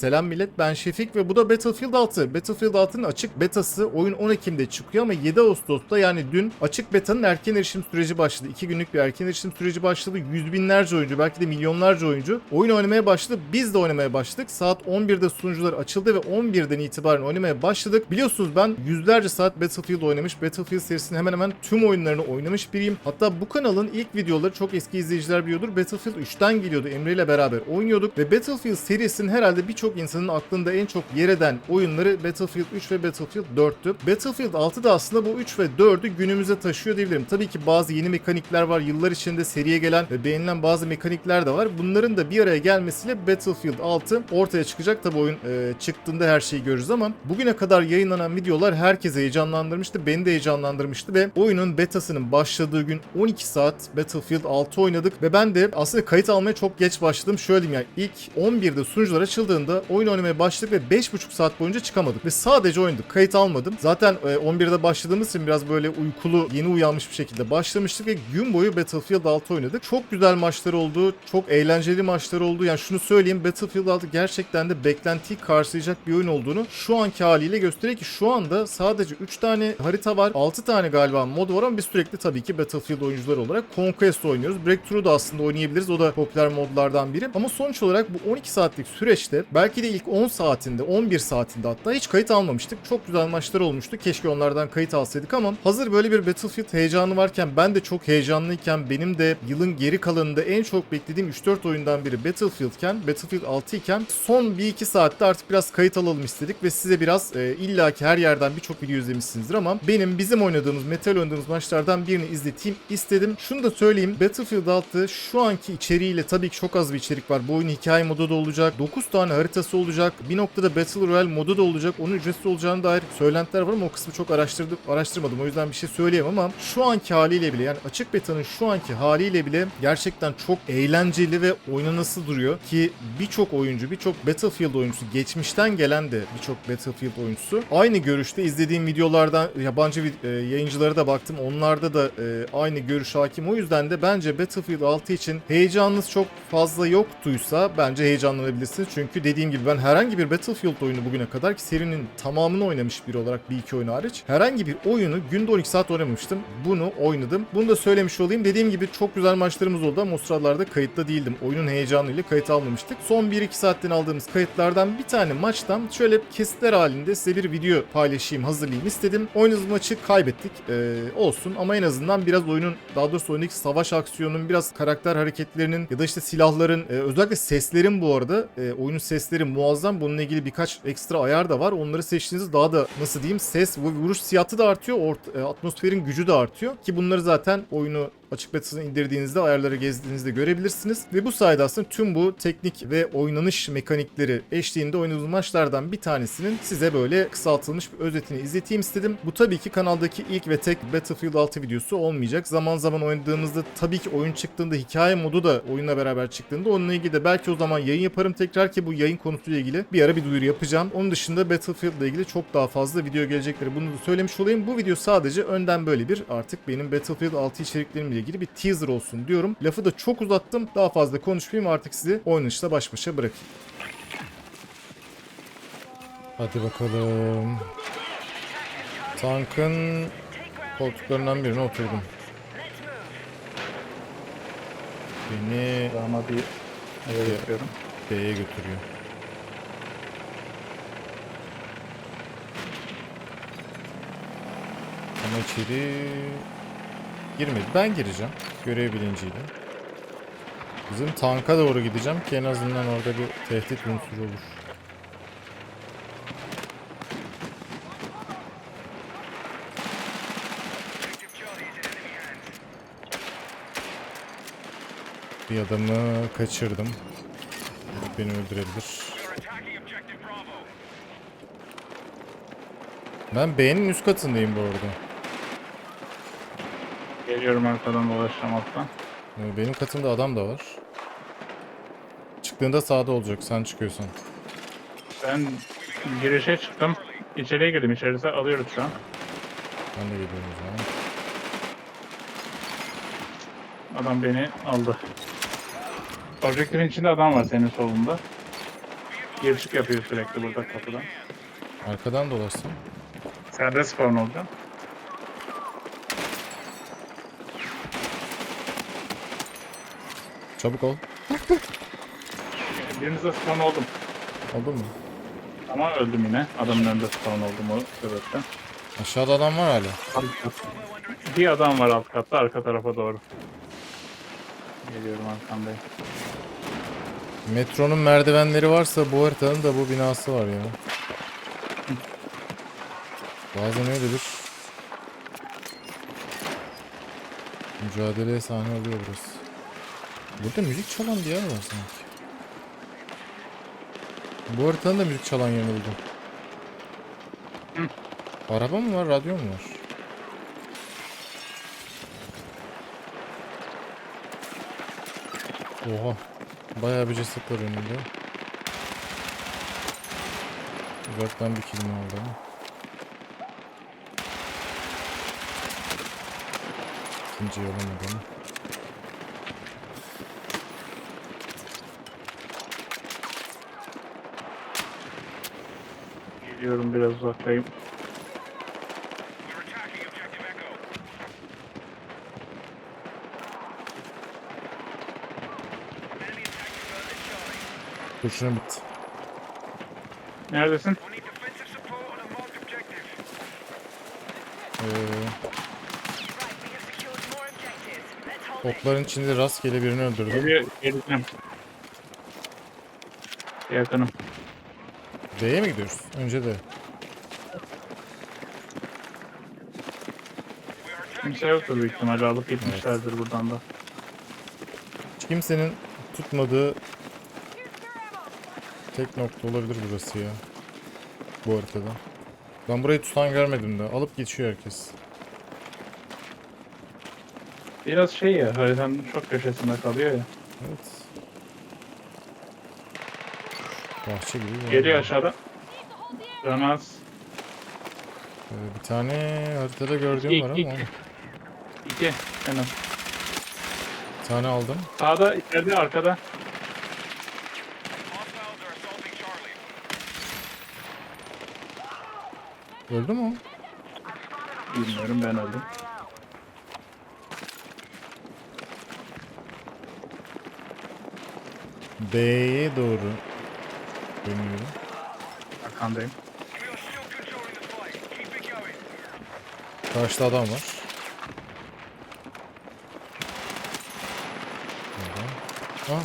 Selam millet ben Şefik ve bu da Battlefield 6. Battlefield 6'nın açık betası oyun 10 Ekim'de çıkıyor ama 7 Ağustos'ta yani dün açık betanın erken erişim süreci başladı. 2 günlük bir erken erişim süreci başladı. Yüz binlerce oyuncu belki de milyonlarca oyuncu oyun oynamaya başladı. Biz de oynamaya başladık. Saat 11'de sunucular açıldı ve 11'den itibaren oynamaya başladık. Biliyorsunuz ben yüzlerce saat Battlefield oynamış. Battlefield serisinin hemen hemen tüm oyunlarını oynamış biriyim. Hatta bu kanalın ilk videoları çok eski izleyiciler biliyordur. Battlefield 3'ten geliyordu. Emre ile beraber oynuyorduk ve Battlefield serisinin herhalde birçok insanın aklında en çok yer eden oyunları Battlefield 3 ve Battlefield 4'tü. Battlefield 6 da aslında bu 3 ve 4'ü günümüze taşıyor diyebilirim. Tabii ki bazı yeni mekanikler var. Yıllar içinde seriye gelen ve beğenilen bazı mekanikler de var. Bunların da bir araya gelmesiyle Battlefield 6 ortaya çıkacak. Tabii oyun e, çıktığında her şeyi görürüz ama bugüne kadar yayınlanan videolar herkesi heyecanlandırmıştı. Beni de heyecanlandırmıştı ve oyunun betasının başladığı gün 12 saat Battlefield 6 oynadık ve ben de aslında kayıt almaya çok geç başladım. Şöyle diyeyim yani ilk 11'de sunucular açıldığında oyun oynamaya başladık ve 5,5 saat boyunca çıkamadık ve sadece oynadık. Kayıt almadım. Zaten e, 11'de başladığımız için biraz böyle uykulu, yeni uyanmış bir şekilde başlamıştık ve gün boyu Battlefield 6 oynadık. Çok güzel maçlar oldu. Çok eğlenceli maçlar oldu. Yani şunu söyleyeyim Battlefield 6 gerçekten de beklentiyi karşılayacak bir oyun olduğunu şu anki haliyle gösteriyor ki şu anda sadece 3 tane harita var. 6 tane galiba mod var ama biz sürekli tabii ki Battlefield oyuncuları olarak Conquest oynuyoruz. Breakthrough da aslında oynayabiliriz. O da popüler modlardan biri. Ama sonuç olarak bu 12 saatlik süreçte belki de ilk 10 saatinde, 11 saatinde hatta hiç kayıt almamıştık. Çok güzel maçlar olmuştu. Keşke onlardan kayıt alsaydık ama hazır böyle bir Battlefield heyecanı varken ben de çok heyecanlıyken benim de yılın geri kalanında en çok beklediğim 3-4 oyundan biri Battlefield'ken, Battlefield 6 iken son 1-2 saatte artık biraz kayıt alalım istedik ve size biraz e, illaki her yerden birçok video izlemişsinizdir ama benim bizim oynadığımız, metal oynadığımız maçlardan birini izleteyim istedim. Şunu da söyleyeyim. Battlefield 6 şu anki içeriğiyle tabii ki çok az bir içerik var. Bu oyun hikaye modu da olacak. 9 tane haritası olacak. Bir noktada Battle Royale modu da olacak. Onun ücretsiz olacağına dair söylentiler var ama o kısmı çok araştırdım, araştırmadım. O yüzden bir şey söyleyemem ama şu anki haliyle bile yani açık betanın şu anki haliyle bile gerçekten çok eğlenceli ve oynanası duruyor ki birçok oyuncu, birçok Battlefield oyuncusu, geçmişten gelen de birçok Battlefield oyuncusu aynı görüşte izlediğim videolardan yabancı vid- e, yayıncılara da baktım. Onlarda da e, aynı görüş hakim. O yüzden de bence Battlefield 6 için heyecanınız çok fazla yoktuysa bence heyecanlanabilirsiniz. Çünkü dediğim gibi ben herhangi bir Battlefield oyunu bugüne kadar ki serinin tamamını oynamış biri olarak bir iki oyun hariç herhangi bir oyunu günde 12 saat oynamamıştım. Bunu oynadım. Bunu da söylemiş olayım. Dediğim gibi çok güzel maçlarımız oldu ama o sıralarda kayıtta değildim. Oyunun heyecanıyla kayıt almamıştık. Son 1-2 saatten aldığımız kayıtlardan bir tane maçtan şöyle kesitler halinde size bir video paylaşayım, hazırlayayım istedim. Oynadığımız maçı kaybettik. Ee, olsun ama en azından biraz oyunun daha doğrusu oyundaki savaş aksiyonunun biraz karakter hareketlerinin ya da işte silahların e, özellikle seslerin bu arada e, oyunun sesleri muazzam. Bununla ilgili birkaç ekstra ayar da var. Onları seçtiğinizde daha da nasıl diyeyim ses vuruş siyatı da artıyor. Ort- e, atmosferin gücü de artıyor. Ki bunları zaten oyunu açık betasını indirdiğinizde ayarları gezdiğinizde görebilirsiniz. Ve bu sayede aslında tüm bu teknik ve oynanış mekanikleri eşliğinde oynadığımız maçlardan bir tanesinin size böyle kısaltılmış bir özetini izleteyim istedim. Bu tabii ki kanaldaki ilk ve tek Battlefield 6 videosu olmayacak. Zaman zaman oynadığımızda tabii ki oyun çıktığında hikaye modu da oyunla beraber çıktığında onunla ilgili de belki o zaman yayın yaparım tekrar ki bu yayın konusuyla ilgili bir ara bir duyuru yapacağım. Onun dışında Battlefield ile ilgili çok daha fazla video gelecekleri bunu da söylemiş olayım. Bu video sadece önden böyle bir artık benim Battlefield 6 içeriklerimle ilgili bir teaser olsun diyorum. Lafı da çok uzattım. Daha fazla konuşmayayım artık sizi oynanışla baş başa bırakayım. Hadi bakalım. Tankın koltuklarından birine oturdum. Beni Ama bir eve yapıyorum. B'ye götürüyor. Ama içeri girmedi. Ben gireceğim. Görev bilinciyle. Bizim tanka doğru gideceğim ki en azından orada bir tehdit unsuru olur. Bir adamı kaçırdım. Beni öldürebilir. Ben B'nin üst katındayım bu arada. Geliyorum arkadan dolaşacağım alttan. Ee, Benim katımda adam da var. Çıktığında sağda olacak sen çıkıyorsan. Ben girişe çıktım. İçeriye girdim. İçerisi alıyoruz şu an. Ben de geliyorum o zaman. Adam beni aldı. Objektifin içinde adam var senin solunda. Gir çık yapıyor sürekli burada kapıdan. Arkadan dolaşsın. Sen de spawn olacaksın. Çabuk ol. Birinizde spawn oldum. Oldu mu? Ama öldüm yine. Adamın önünde spawn oldum o sebepten. Aşağıda adam var hala. Bir adam var alt katta arka tarafa doğru. Geliyorum arkamdayım. Metronun merdivenleri varsa bu haritanın da bu binası var ya. Bazen öyledir. Mücadeleye sahne oluyor burası. Burada müzik çalan bir yer var sanki. Bu haritanın da müzik çalan yerini buldum. Araba mı var, radyo mu var? Oha. Bayağı bir ceset var önünde. Uzaktan bir kelime aldı. İkinci alamadı ama. Geliyorum biraz uzaktayım. Kurşuna bitti. Neredesin? Ee, okların içinde rastgele birini öldürdüm. Geliyor, geleceğim. Yakınım. D'ye mi gidiyoruz? Önce de. Kimse yoktur büyük ihtimalle alıp gitmişlerdir buradan da. Hiç kimsenin tutmadığı tek nokta olabilir burası ya. Bu haritada. Ben burayı tutan görmedim de. Alıp geçiyor herkes. Biraz şey ya haritanın çok köşesinde kalıyor ya. Evet. Bahçe gibi. bir yer. Geliyor aşağıda. Ramaz. Ee, bir tane haritada gördüğüm İki, var ama. iki. İki. En az. Bir tane aldım. Sağda, içeride, arkada. Öldü mü o? Bilmiyorum ben öldüm. B'ye doğru dönüyorum. Arkandayım. Karşıda adam var. Burada. Ah,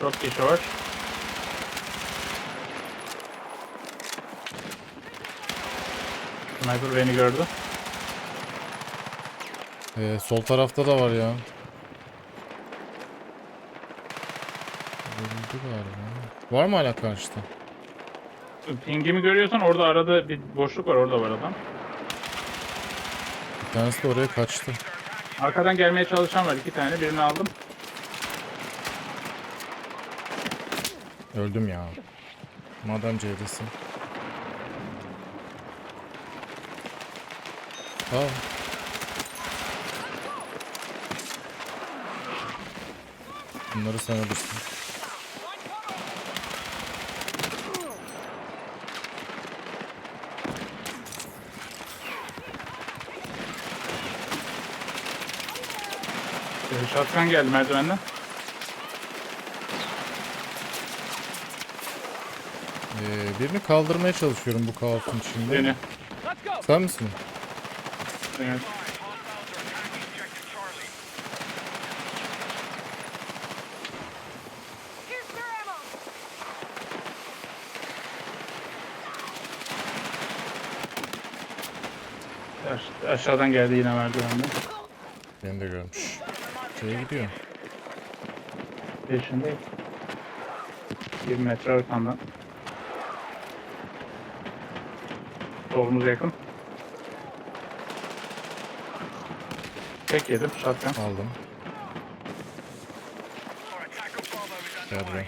Çok kişi var. Sniper beni gördü. ee, sol tarafta da var ya. Öldü galiba. Var mı hala karşıda? Pingimi görüyorsan orada arada bir boşluk var orada var adam. Bir tanesi de oraya kaçtı. Arkadan gelmeye çalışan var iki tane birini aldım. Öldüm ya. Madem C'desin. Aa. Bunları sen alırsın. Şatkan geldi merdivenden. Ee, birini kaldırmaya çalışıyorum bu kaosun içinde. Beni. Sen misin? Evet. Aş- aşağıdan geldi yine merdivenden. Beni de görmüş. Şeye gidiyor. Peşindeyim. 20 metre arkamdan. Solumuz yakın. Tek yedim şatkan. Aldım. Gel buraya.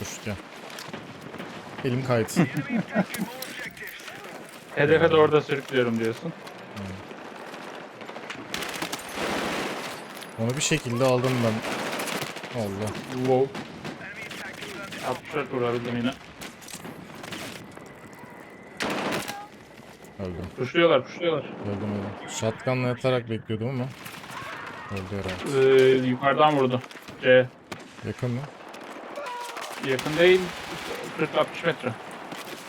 Dur gel. Elim kaydı. Hedefe de orada sürüklüyorum diyorsun. Onu bir şekilde aldım ben. Allah. Wow. Absürt vurabildim yine. Öldüm. Puşluyorlar puşluyorlar. Öldüm öldüm. Shotgun'la yatarak bekliyordum ama. Öldü herhalde. Ee, yukarıdan vurdu. C. Yakın mı? Yakın değil. 40-60 metre.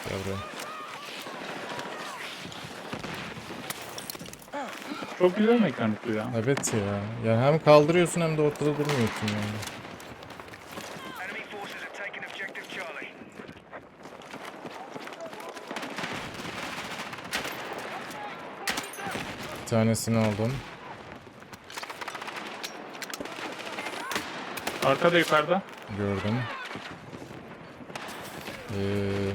Gel buraya. Çok güzel mekanik bu ya. Evet ya. Yani hem kaldırıyorsun hem de ortada durmuyorsun yani. Bir tanesini aldım. Arkada yukarıda. Gördüm. Ee,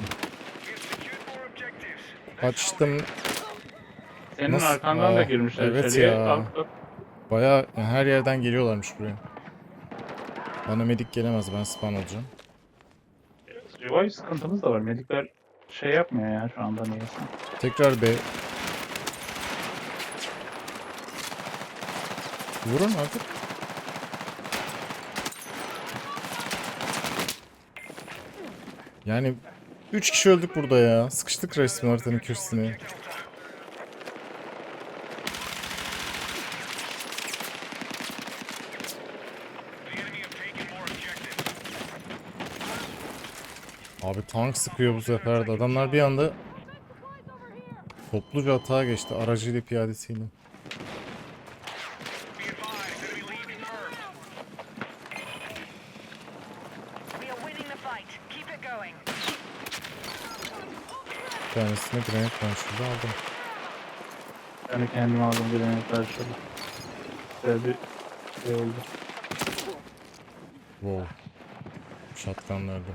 açtım. Senin Nasıl? arkandan da Aa, girmişler evet içeriye. ya. Al, al. Bayağı yani her yerden geliyorlarmış buraya. Bana medik gelemez ben spawn olacağım. Revive sıkıntımız da var. Medikler şey yapmıyor ya şu anda niyeyse. Tekrar B. Vurun artık. Yani 3 kişi öldük burada ya. Sıkıştık resmen haritanın köşesine. Abi tank sıkıyor bu sefer de. Adamlar bir anda topluca atağa geçti aracıyla piyadesiyle. Bir tanesini granit launcher'da aldım. Ben de kendimi aldım tane karşıladı. Güzel bir şey oldu. Wow. Shotgunlardı.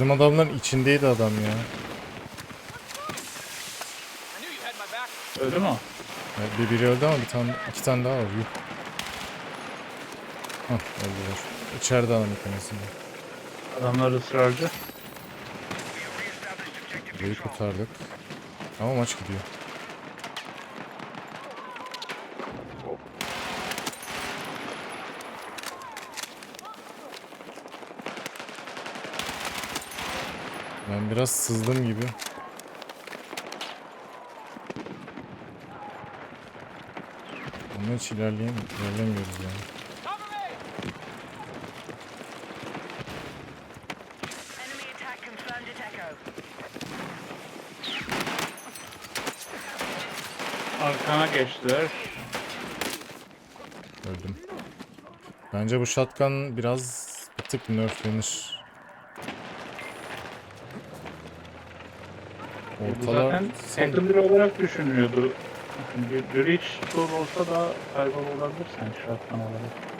Bizim adamların içindeydi adam ya. Öldü mü? Ya Bir biri öldü ama bir tane, iki tane daha var. Yuh. Hah öldüler. İçeride adam yıkamasında. Adamlar ısrarcı. Burayı kurtardık. Ama maç gidiyor. Ben biraz sızdım gibi. Ama hiç ilerleyem ilerlemiyoruz yani. Enemy attack confirmed at Echo. Arkana geçtiler. Öldüm. Bence bu shotgun biraz bir tık nerflenir. Ortalar zaten secondary olarak düşünülüyordu. Breach tool olsa da kaybolabilir sanki shotgun olarak.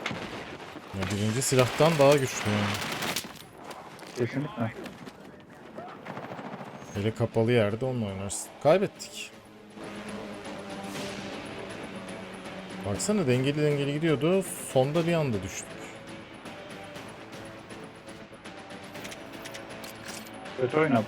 Ya birinci silahtan daha güçlü yani. Kesinlikle. Hele kapalı yerde onunla oynarsın. Kaybettik. Baksana dengeli dengeli gidiyordu. Sonda bir anda düştük. Kötü oynadı.